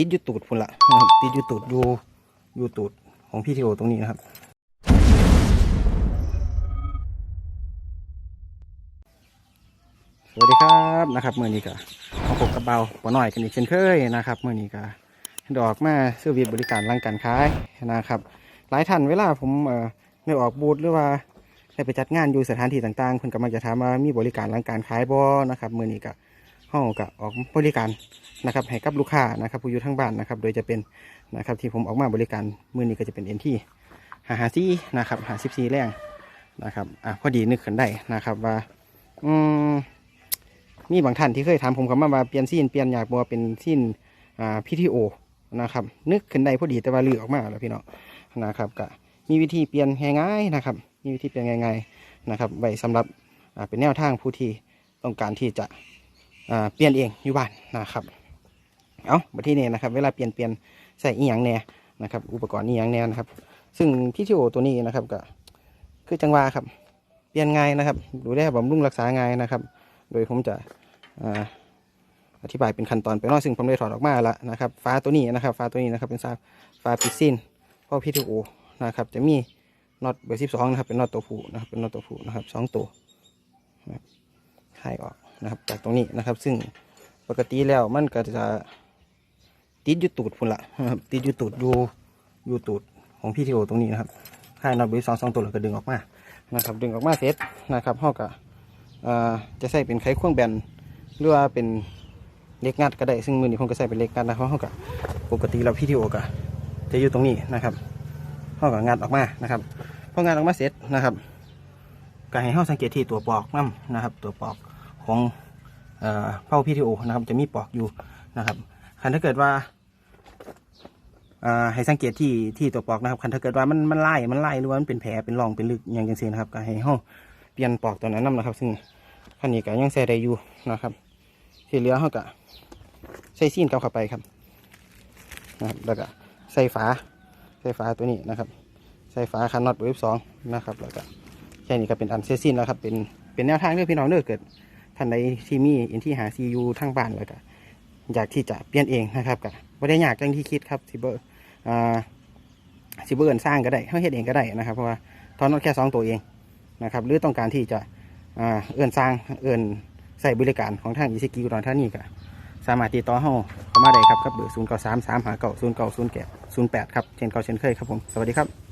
ติดอยูตูดพุ่นละนะครับติดอยูตูดอยู่อยูตูดของพี่เทโอตรงนี้นะครับ สวัสดีครับนะครับเมื่อนี้ก็มาพบกับเบาปอหน่อยกันอีกเช่นเคยนะครับเมื่อนี้ก็ดอกมาเสื้อวิบริการร่างการขายนะครับ หลายท่านเวลาผมเอ่อได้ออกบูธหรือว่าได้ไปจัดงานอยู่สถานที่ต่างๆเพิ่นก็มักจะถามว่ามีบริการร่างการขายบ่นะครับเมื่อนี้ก็ เฮาก็ออกบริการนะครับให้กับลูกค้านะครับผู้อยู่ทั้งบ้านนะครับ โดยจะเป็นนะครับที่ผมออกมาบริการมือนี้ก็จะเป็นเอ็นที่หาหาซีนะครับหาสิบซีแรงนะครับอะพอดีนึกขึ้นได้นะครับว่าอืมมีบางท่านที่เคยถามผมคำว่าเปลี่ยนซีนเปลี่ยนอยากบัวเป็นซีนอ่าพีทีโอนะครับ นึกขึ้นได้พอดีแต่ว่าลือออกมาแล้วพี่น้องนะครับก็มีวิธีเปลี่ยนง่ายๆนะครับ มีวิธีเปลี่ยนง่ายๆนะครับไว้สำหรับอ่าเป็นแนวทางผู้ที่ต้องการที่จะ เปลี่ยนเองอยู่บ้านนะครับเอาบัที่นี้นะครับ เวลาเปลี่ยนเปลี่ยนใส่อีหยังแน่นะครับ อุปกรณ์อีหยังแน่นะครับ ซึ่งพี่ทีโอตัวนี้นะครับก็คือจังหวะครับ เปลี่ยนง่ายนะครับ ดูแลบำรุงรักษาง่ายนะครับ โดยผมจะอธิบายเป็นขั้นตอนไปนอกซึ่งผมได้ถอดออกมาแล้วนะครับฟ้าตัวนี้นะครับฟ้าตัวนี้นะครับเป็นฟ้าฟ้าปิดซินพ่อพี่ทีโอนะครับ จะมีน็อตเบอร์สิบสองนะครับเป็นน็อตตัวผู้นะครับเป็นน็อตตัวผู้นะครับสองตัวคลายออก นะครับ จากตรงนี้นะครับ ซึ่งปกติแล้วมันก็จะติดอยู่ตูดพุ่นละครับติดอยู่ตูดอยู่อยู่ตูดของพี่ทีโอตรงนี้นะครับคลายน็อตเบอร์สองสองตัวแล้วก็ดึงออกมานะครับ ดึงออกมาเสร็จนะครับเท่ากับจะใส่เป็นไขควงแบนหรือว่าเป็นเล็กงัดก็ได้ซึ่งมือนี้ผมก็ใส่เป็นเล็กงัดนะเพราะเขากับปกติเราพี่ทีโอก็จะอยู่ตรงนี้นะครับเขากับงัดออกมานะครับพองัดออกมาเสร็จนะครับก็ให้เขาสังเกตที่ตัวปอกน้ำนะครับ ตัวปอก ของเอ่าพีทีโอนะครับ จะมีปอกอยู่นะครับคันถ้าเกิดว่าให้สังเกตที่ที่ตัวปอกนะครับคันถ้าเกิดว่ามันมันไล่มันไล่หรือว่ามันเป็นแผลเป็นร่องเป็นลึกอย่างจังซี่นะครับก็ให้เขาเปลี่ยนปลอกตัวนั้นนำนะครับ ซึ่งคันนี้ก็ยังใส่ได้อยู่นะครับที่เหลือเขาก็ใส่ซีนกลับเข้าไปครับนะครับแล้วก็ใส่ฝาใส่ฝาตัวนี้นะครับใส่ฝาคันน็อตเวฟสองนะครับแล้วก็แค่นี้ก็เป็นอันเซซีนแล้วครับเป็นเป็นแนวทางเด้อพี่น้องเด้อเกิด ท่านใดที่มีอินที่หาซียูทางบ้านแล้วก็อยากที่จะเปลี่ยนเองนะครับก็ไม่ได้ยากจังที่คิดครับซิเบอร์อ่าซิเบอร์เอินสร้างก็ได้เขาเฮ็ดเองก็ได้นะครับ เพราะว่าตอนนอตแค่สองตัวเองนะครับ หรือต้องการที่จะเอื้อนสร้างเอื้อนใส่บริการของทางอิสกิวตอุดรธานี้ก็สามารถติดต่อเฮาเข้ามาได้ครับครับเบอร์ศูนย์เก้าสามสามหาเก้าศูนย์เก้าศูนย์แปดศูนย์แปดครับเช่นเก่าเช่นเคยครับผม สวัสดีครับ